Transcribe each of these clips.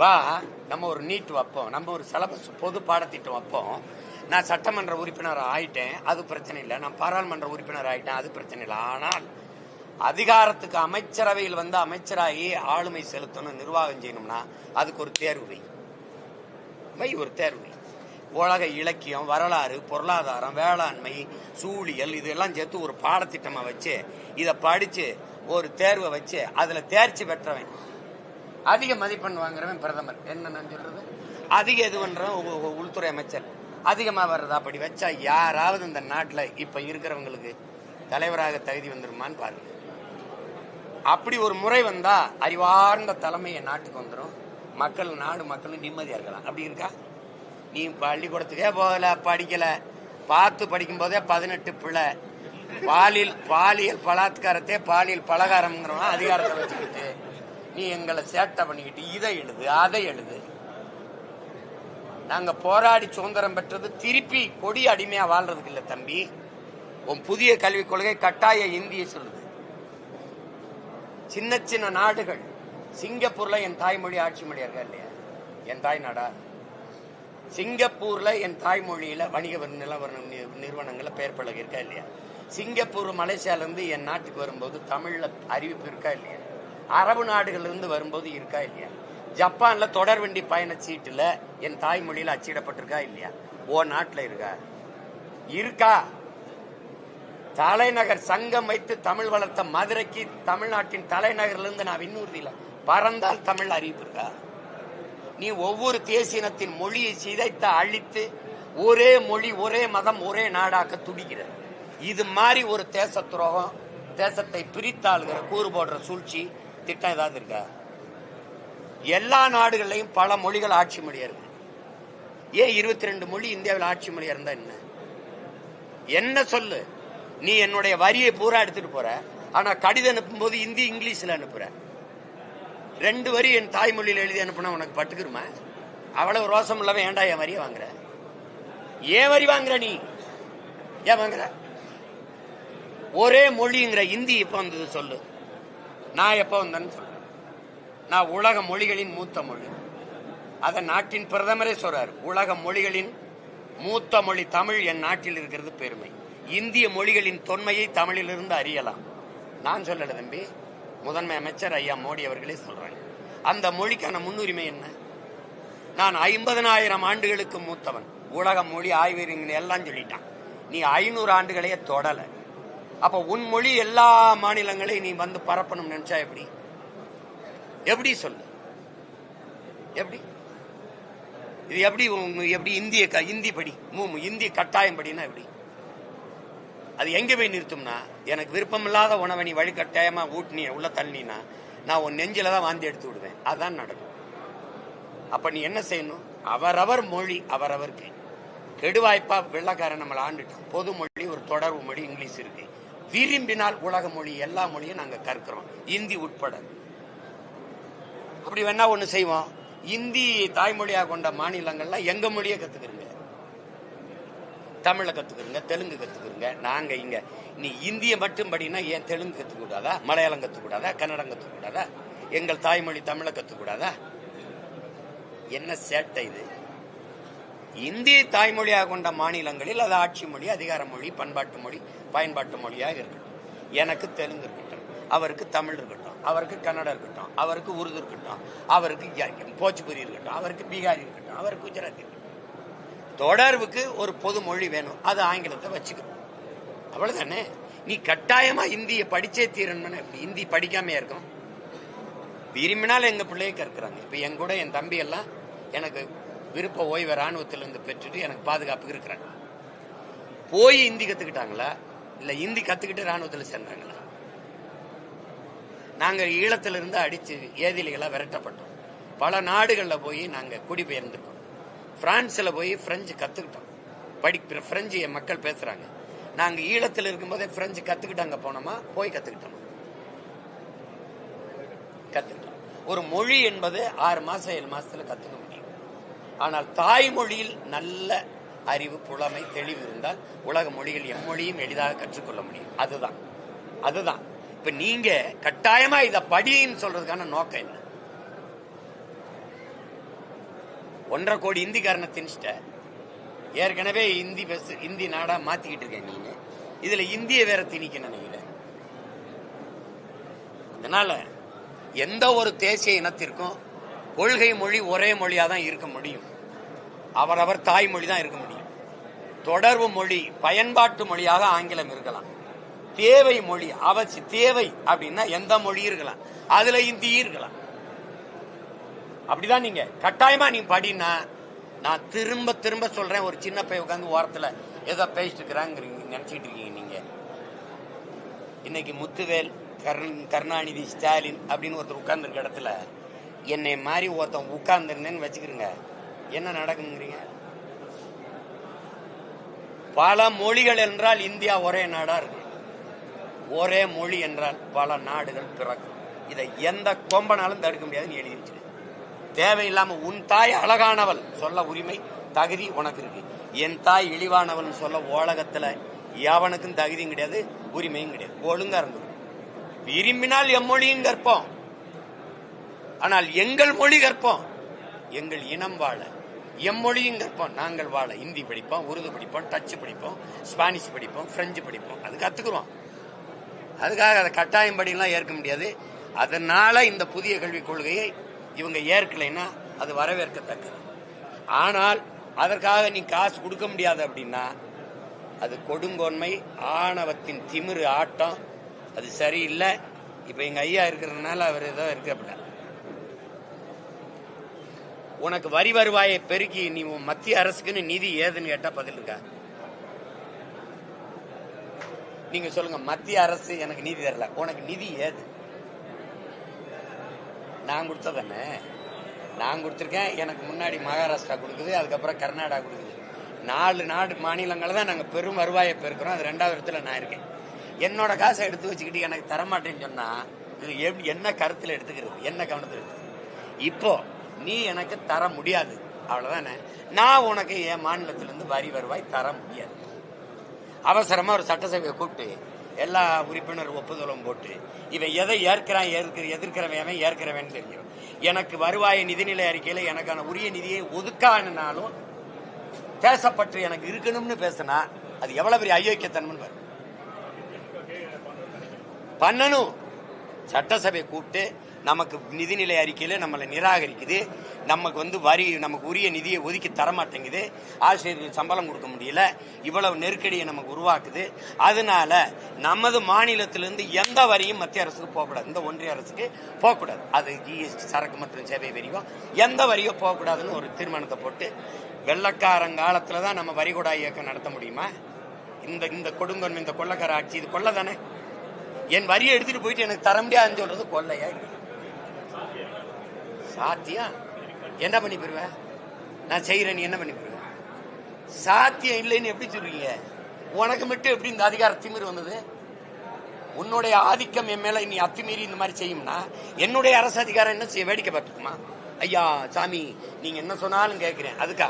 வா நம்ம ஒரு நீட் வைப்போம். நம்ம ஒரு சிலபஸ் பொது பாடத்திட்டம் வைப்போம். நான் சட்டமன்ற உறுப்பினர் ஆயிட்டேன். அது பிரச்சனை இல்லை. நான் பாராளுமன்ற உறுப்பினர் ஆயிட்டேன். அது பிரச்சனை இல்லை. ஆனால் அதிகாரத்துக்கு அமைச்சரவையில் வந்து அமைச்சராகி ஆளுமை செலுத்தணும் நிர்வாகம் செய்யணும்னா அதுக்கு ஒரு தேர்வு வை. வை ஒரு தேர்வு உலக இலக்கியம் வரலாறு பொருளாதாரம் வேளாண்மை சூழியல் இதெல்லாம் சேர்த்து ஒரு பாடத்திட்டமாக வச்சு இதை படித்து ஒரு தேர்வை வச்சு அதில் தேர்ச்சி பெற்றவன் அதிக மதிப்பெண் வாங்குறவன் பிரதமர். என்ன நான் சொல்றது? அதிக இது பண்றவன் உ- உள்துறை அமைச்சர். அதிகமா வர்றதா அப்படி வச்சா யாராவது இந்த நாட்டில் இப்ப இருக்கிறவங்களுக்கு தலைவராக தகுதி வந்துருமான்னு பாருங்க. அப்படி ஒரு முறை வந்தா அறிவார்ந்த தலைமையை நாட்டுக்கு வந்துடும் மக்கள் நாடு மக்களும் நிம்மதியா இருக்கலாம். அப்படி இருக்கா? நீ பள்ளிக்கூடத்துக்கே போகல படிக்கல. பார்த்து படிக்கும் போதே பதினெட்டு பிள்ளை பாலியல் பாலியல் பலாத்காரத்தே பாலியல் பலகாரம்ங்கிறவன் அதிகாரத்தை வச்சுக்கிட்டு நீ எங்களை சேட்டை பண்ணிக்கிட்டு இதை எழுது அதை எழுது. நாங்க போராடி சுதந்திரம் பெற்றது திருப்பி கொடி அடிமையா வாழ்றதுக்கு இல்ல தம்பி. உன் புதிய கல்விக் கொள்கை கட்டாய இந்திய சொல்லுது. சின்ன சின்ன நாடுகள். சிங்கப்பூர்ல என் தாய்மொழி ஆட்சி மொழியா இருக்கா இல்லையா? என் தாய் நாடா? சிங்கப்பூர்ல என் தாய்மொழியில வணிக வரி- நிலவர நி- பெயர் பலகை இருக்கா இல்லையா? சிங்கப்பூர் மலேசியால இருந்து என் நாட்டுக்கு வரும்போது தமிழ்ல அறிவிப்பு இருக்கா இல்லையா? அரபு நாடுகளிலிருந்து வரும்போது இருக்கா இல்லையா? ஜப்பான்ல தொடர்வண்டி பயண சீட்டுல என் தாய்மொழியில அச்சிடப்பட்டிருக்கா இல்லையா? ஓ நாட்டுல இருக்கா? இருக்கா. தலைநகர் சங்கம் வைத்து தமிழ் வளர்த்த மதுரைக்கு தமிழ்நாட்டின் தலைநகர்லேருந்து நான் விண்ணூர்தியில். பறந்தால் தமிழ் அறிவிப்பு இருக்கா? நீ ஒவ்வொரு தேசியனத்தின் மொழியை சிதைத்த அழித்து ஒரே மொழி ஒரே மதம் ஒரே நாடாக்க துடிக்கிற. இது மாதிரி ஒரு தேச துரோகம் தேசத்தை பிரித்தாளுகிற கூறு போடுற சூழ்ச்சி திட்டம் ஏதாவது இருக்கா? எல்லா நாடுகள்லையும் பல மொழிகள் ஆட்சி மொழியா இருக்கு. ஏன் இருபத்தி ரெண்டு மொழி இந்தியாவில் ஆட்சி மொழியா இருந்தா என்ன? என்ன சொல்லு? நீ என்னுடைய வரியை பூரா எடுத்துட்டு போற. ஆனா கடிதம் அனுப்பும்போது இந்தி இங்கிலீஷ்ல அனுப்புற. ரெண்டு வரி என் தாய்மொழியில் எழுதி அனுப்புனா உனக்கு பட்டுக்குருமா? அவ்வளவு ரோசம் இல்லாம ஏன்டா என் வரியை வாங்குற? ஏன் வரி வாங்குற நீ? ஏன் வாங்குற? ஒரே மொழிங்கிற இந்தி இப்ப வந்தது சொல்லு. நான் எப்ப வந்தேன்னு சொல்றேன் நான் உலக மொழிகளின் மூத்த மொழி. அதை நாட்டின் பிரதமரே சொல்றார். உலக மொழிகளின் மூத்த மொழி தமிழ் என் நாட்டில் இருக்கிறது பெருமை. இந்திய மொழிகளின் தொன்மையை தமிழிலிருந்து அறியலாம். நான் சொல்லல தம்பி. முதன்மை அமைச்சர் ஐயா மோடி அவர்களே சொல்றாங்க. அந்த மொழிக்கான முன்னுரிமை என்ன? நான் ஐம்பதனாயிரம் ஆண்டுகளுக்கு மூத்தவன். உலக மொழி ஆய்வறிஞர் எல்லாம் சொல்லிட்டான். நீ ஐநூறு ஆண்டுகளையே தொடலை. அப்ப உன் மொழி எல்லா மாநிலங்களையும் நீ வந்து பரப்பணும் நினைச்சா எப்படி? எப்படி சொல்லு? எப்படி? இது எப்படி எப்படி இந்திய க- இந்தி படி மூ- இந்திய கட்டாயம் படினா எப்படி? அது எங்க போய் நிறுத்தும்னா எனக்கு விருப்பமில்லாத உணவை நீ வழிகட்டாயமா ஊட்டினி உள்ள தள்ளினா நான் உன் நெஞ்சில தான் வாந்தி எடுத்து விடுவேன். அதான் நடக்கும். அப்ப நீ என்ன செய்யணும்? அவரவர் மொழி அவரவருக்கு. கெடுவாய்ப்பா வெள்ளக்காரன் நம்மளை ஆண்டுட்டான். பொது மொழி ஒரு தொடர்பு மொழி இங்கிலீஷ் இருக்கு. விரும்பினால் உலக மொழி எல்லா மொழியும் நாங்கள் கற்கிறோம். இந்தி உட்பட. அப்படி வேணா ஒன்று செய்வோம். இந்தி தாய்மொழியாக கொண்ட மாநிலங்கள்ல எங்க மொழியை கத்துக்கிறீங்க? தமிழை கத்துக்கிறீங்க தெலுங்கு கத்துக்கிறீங்க நாங்க இங்க. நீ இந்திய மட்டும் படினா ஏன் தெலுங்கு கத்துக்கூடாதா? மலையாளம் கத்துக்கூடாதா? கன்னடம் கத்துக்கூடாதா? எங்கள் தாய்மொழி தமிழை கத்துக்கூடாதா? என்ன சேட்டை இது? இந்திய தாய்மொழியாக கொண்ட மாநிலங்களில் அது ஆட்சி மொழி அதிகார மொழி பண்பாட்டு மொழி பயன்பாட்டு மொழியாக இருக்கட்டும். எனக்கு தெலுங்கு இருக்கட்டும் அவருக்கு தமிழ் இருக்கட்டும் அவருக்கு கன்னடம் இருக்கட்டும் அவருக்கு உருது இருக்கட்டும் அவருக்கு ய- போச்சுபுரி இருக்கட்டும் அவருக்கு பீகாரி இருக்கட்டும் அவருக்கு குஜராத்தி இருக்கட்டும். தொடர்புக்கு ஒரு பொது மொழி வேணும். அது ஆங்கிலத்தை வச்சுக்கணும். அவ்வளவுதானே? நீ கட்டாயமா இந்திய படிச்சே தீரணும்னு இந்தி படிக்காம இருக்கும் விரும்பினால் எங்க பிள்ளைய கற்கிறாங்க. இப்ப என் கூட என் தம்பி எல்லாம் எனக்கு விருப்ப ஓய்வை ராணுவத்திலிருந்து பெற்றுட்டு எனக்கு பாதுகாப்புக்கு இருக்கிறாங்க. போய் இந்தி கத்துக்கிட்டாங்களா? இல்ல இந்தி கத்துக்கிட்டு ராணுவத்தில் சேர்ந்தாங்களா? நாங்க ஈழத்திலிருந்து அடிச்சு ஏதிலிகளா விரட்டப்பட்டோம். பல நாடுகளில் போய் நாங்க குடிபெயர்ந்துட்டோம் பிரான்ஸில் போய் பிரெஞ்சு கத்துக்கிட்டோம். படி பிரெஞ்சு என் மக்கள் பேசுறாங்க. நாங்க ஈழத்தில் இருக்கும்போதே பிரெஞ்சு கத்துக்கிட்டு அங்க போனோமா? போய் கத்துக்கிட்டோம்? கத்துக்கிட்டோம். ஒரு மொழி என்பது ஆறு மாசம் ஏழு மாசத்துல கத்துக்க முடியும். ஆனால் தாய்மொழியில் நல்ல அறிவு புலமை தெளிவு இருந்தால் உலக மொழிகள் எம்மொழியும் எளிதாக கற்றுக்கொள்ள முடியும். அதுதான். அதுதான். இப்ப நீங்க கட்டாயமா இதை படின்னு சொல்றதுக்கான நோக்கம் என்ன? ஒன்றரை கோடி இந்திக்காரனை திணிச்சிட்ட. ஏற்கனவே இந்தி பஸ் இந்தி நாடா மாத்திக்கிட்டு இருக்கேன் நீங்க இதுல இந்திய வேற திணிக்க நினைக்கிறேன் அதனால எந்த ஒரு தேசிய இனத்திற்கும் கொள்கை மொழி ஒரே மொழியா தான் இருக்க முடியும். அவரவர் தாய்மொழி தான் இருக்க முடியும். தொடர்பு மொழி பயன்பாட்டு மொழியாக ஆங்கிலம் இருக்கலாம். தேவை மொழி அவசி தேவை அப்படின்னா எந்த மொழி இருக்கலாம். அதுல இந்தி இருக்கலாம். அப்படிதான் நீங்க கட்டாயமா நீங்க படினா நான் திரும்ப திரும்ப சொல்றேன் ஒரு சின்ன பைய உட்காந்து ஓரத்துல ஏதோ பேசிட்டு இருக்கிறாங்கிறீங்க நினைச்சிட்டு இருக்கீங்க நீங்க. இன்னைக்கு முத்துவேல் கருண் கருணாநிதி ஸ்டாலின் அப்படின்னு ஒருத்தர் உட்கார்ந்துருக்க இடத்துல என்னை மாதிரி ஒருத்தன் உட்கார்ந்துருந்தேன்னு வச்சுக்கிறீங்க என்ன நடக்குங்கிறீங்க? பல மொழிகள் என்றால் இந்தியா ஒரே நாடா இருக்கு. ஒரே மொழி என்றால் பல நாடுகள் பிறக்கும். இதை எந்த கொம்பனாலும் தடுக்க முடியாதுன்னு எழுதி வச்சிரு தேவையில்லாம உன் தாய் அழகானவள் சொல்ல உரிமை தகுதி உனக்கு இருக்கு. என் தாய் இழிவானவள் சொல்ல உலகத்துல எவனுக்கும் தகுதியும் கிடையாது உரிமையும் கிடையாது. ஒழுங்கா இருந்தது விரும்பினால் எம்மொழியும் கற்போம். ஆனால் எங்கள் மொழி கற்போம். எங்கள் இனம் வாழ. எம்மொழியும் கற்போம். நாங்கள் வாழ. இந்தி படிப்போம் உருது படிப்போம் டச்சு படிப்போம் ஸ்பானிஷ் படிப்போம் பிரெஞ்சு படிப்போம். அது கத்துக்கிறோம் அதுக்காக அதை கட்டாயம் படிலாம் ஏற்க முடியாது. அதனால இந்த புதிய கல்விக் கொள்கையை இவங்க ஏற்கலைன்னா அது வரவேற்கத்தக்கது. ஆனால் அதற்காக நீ காசு கொடுக்க முடியாது அப்படின்னா அது கொடுங்கோன்மை ஆணவத்தின் திமிரு ஆட்டம். அது சரியில்லை. இப்ப எங்க ஐயா இருக்கிறதுனால அவர் ஏதோ அப்படின்னா உனக்கு வரி வருவாயை பெருக்கி நீ உன் மத்திய அரசுக்குன்னு நிதி ஏதுன்னு கேட்டா பதில் இருக்கா? நீங்க சொல்லுங்க மத்திய அரசு எனக்கு நிதி தரல. உனக்கு நிதி ஏது? நான் கொடுத்ததானே நான் கொடுத்துருக்கேன் எனக்கு முன்னாடி மகாராஷ்டிரா கொடுக்குது அதுக்கப்புறம் கர்நாடகா கொடுக்குது. நாலு நாடு மாநிலங்களில் தான் நாங்கள் பெரும் வருவாயை பெருக்கிறோம். அது ரெண்டாவது இடத்துல நான் இருக்கேன். என்னோட காசை எடுத்து வச்சுக்கிட்டு எனக்கு தரமாட்டேன்னு சொன்னா இது எப்படி என்ன கருத்தில் எடுத்துக்கிறது? என்ன கவனத்தில் எடுத்துக்கிறது? இப்போ நீ எனக்கு தர முடியாது. அவ்வளவுதானே? நான் உனக்கு என் மாநிலத்திலிருந்து வரி வருவாய் தர முடியாது. அவசரமா ஒரு சட்டசபையை கூப்பிட்டு எல்லா உறுப்பினர் ஒப்புதலும் போட்டு இவன் எதை ஏற்கிறான் ஏற்கிற எதிர்க்கிறவன் ஏற்கிறவன் தெரியும். எனக்கு வருவாய் நிதிநிலை அறிக்கையில எனக்கான உரிய நிதியை ஒதுக்கானாலும் பேசப்பட்டு எனக்கு இருக்கணும்னு பேசினா அது எவ்வளவு பெரிய அயோக்கியத்தன்மை பாரு. பண்ணணும். சட்டசபை கூப்பிட்டு நமக்கு நிதிநிலை அறிக்கையில் நம்மளை நிராகரிக்குது. நமக்கு வந்து வரி நமக்கு உரிய நிதியை ஒதுக்கி தர மாட்டேங்குது சம்பளம் கொடுக்க முடியல. இவ்வளவு நெருக்கடியை நமக்கு உருவாக்குது. அதனால நமது மாநிலத்திலிருந்து எந்த வரியும் மத்திய அரசுக்கு போகக்கூடாது. இந்த ஒன்றிய அரசுக்கு போகக்கூடாது. அது ஜிஎஸ்டி சரக்கு மற்றும் சேவை வரியும் எந்த வரியோ போகக்கூடாதுன்னு ஒரு தீர்மானத்தை போட்டு வெள்ளக்காரங்காலத்துல தான் நம்ம வரிகொடா இயக்கம் நடத்த முடியுமா? இந்த இந்த கொடுங்கொன்மை இந்த கொள்ளக்கார ஆட்சி இது கொள்ளை தானே? என் வரியை எடுத்துகிட்டு போயிட்டு எனக்கு தர முடியாதுன்னு சொல்கிறது கொள்ளையா? இல்லை சாத்தியம் என்ன பண்ணி போயிருவேன் நான் செய்யறேன் நீ என்ன பண்ணி போயிருவேன் சாத்தியம் இல்லைன்னு எப்படி சொல்றீங்க? உனக்கு மட்டும் எப்படி இந்த அதிகார திமிரு வந்தது? உன்னுடைய ஆதிக்கம் என் மேல நீ அத்துமீறி இந்த மாதிரி செய்யும்னா என்னுடைய அரசு அதிகாரம் என்ன செய்ய வேடிக்கை பார்த்துக்குமா? ஐயா சாமி நீங்க என்ன சொன்னாலும் கேட்கிறேன். அதுக்கா?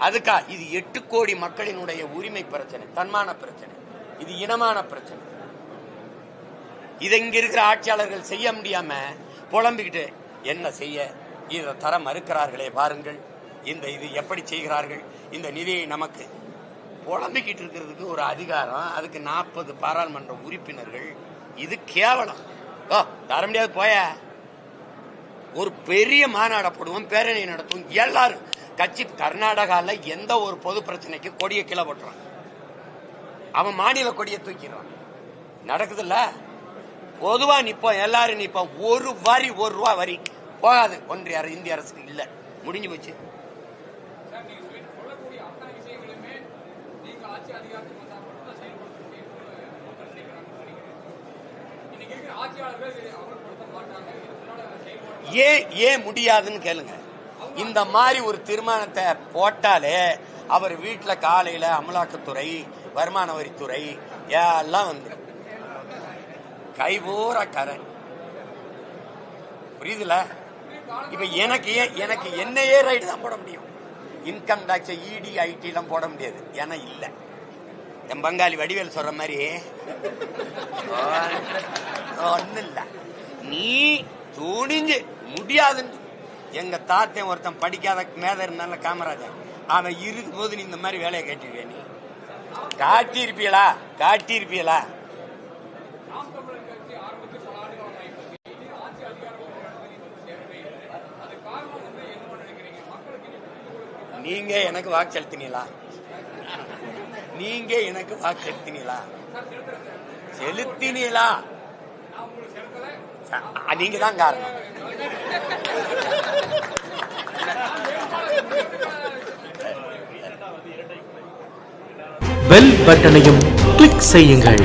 அதுக்கா இது எட்டு கோடி மக்களினுடைய உரிமை பிரச்சனை தன்மான பிரச்சனை. இது இனமான பிரச்சனை. இதை இங்க இருக்கிற ஆட்சியாளர்கள் செய்ய முடியாம புலம்பிக்கிட்டு என்ன செய்ய? இதை தர மறுக்கிறார்களே பாருங்கள். இந்த இது எப்படி செய்கிறார்கள்? இந்த நிதியை நமக்கு புலம்பிக்கிட்டு இருக்கிறதுக்கு ஒரு அதிகாரம் அதுக்கு நாற்பது பாராளுமன்ற உறுப்பினர்கள். இது கேவலம். ஓ தர முடியாது போய? ஒரு பெரிய மாநாட போடுவோம் பேரணி நடத்துவோம். எல்லாரும் கட்சி கர்நாடகாவில் எந்த ஒரு பொது பிரச்சனைக்கு கொடியை கீழே போட்டுறான் அவன் மாநில கொடியை தூக்கிடுறான் நடக்குதுல்ல? பொதுவா நிப்போம் எல்லாரும் நிப்போம். ஒரு வரி ஒரு ரூபா வரி. போகாது ஒன்றிய அரசு இந்திய அரசுக்கு இல்லை. முடிஞ்சு போச்சு. ஏன் ஏன் முடியாதுன்னு கேளுங்க. இந்த மாதிரி ஒரு தீர்மானத்தை போட்டாலே அவர் வீட்டில் காலையில் அமலாக்கத்துறை வருமான வரித்துறை எல்லாம் வந்துடும் கைபூரா கரண் புரியுதுல? இப்ப எனக்கு எனக்கு என்னையே ரைடு தான் போட முடியும். இன்கம் டேக்ஸ் இடி ஐடி எல்லாம் போட முடியாது. ஏன்னா இல்லை. என் பங்காளி வடிவேல் சொல்ற மாதிரி ஒன்றும் இல்லை. நீ துணிஞ்சு முடியாதுன்னு. எங்க தாத்தன் ஒருத்தன் படிக்காத மேத இருந்தால காமராஜர். அவன் இருக்கும் போது நீ இந்த மாதிரி வேலையை காட்டிடுவே நீ? காட்டியிருப்பீங்களா காட்டியிருப்பீங்களா நீங்க எனக்கு வாக்கு செலுத்தினீங்களா நீங்க எனக்கு வாக்கு செலுத்தினீங்களா செலுத்தினீங்களா நீங்க தான் காரணம். பெல் பட்டனையும் கிளிக் செய்யுங்கள்.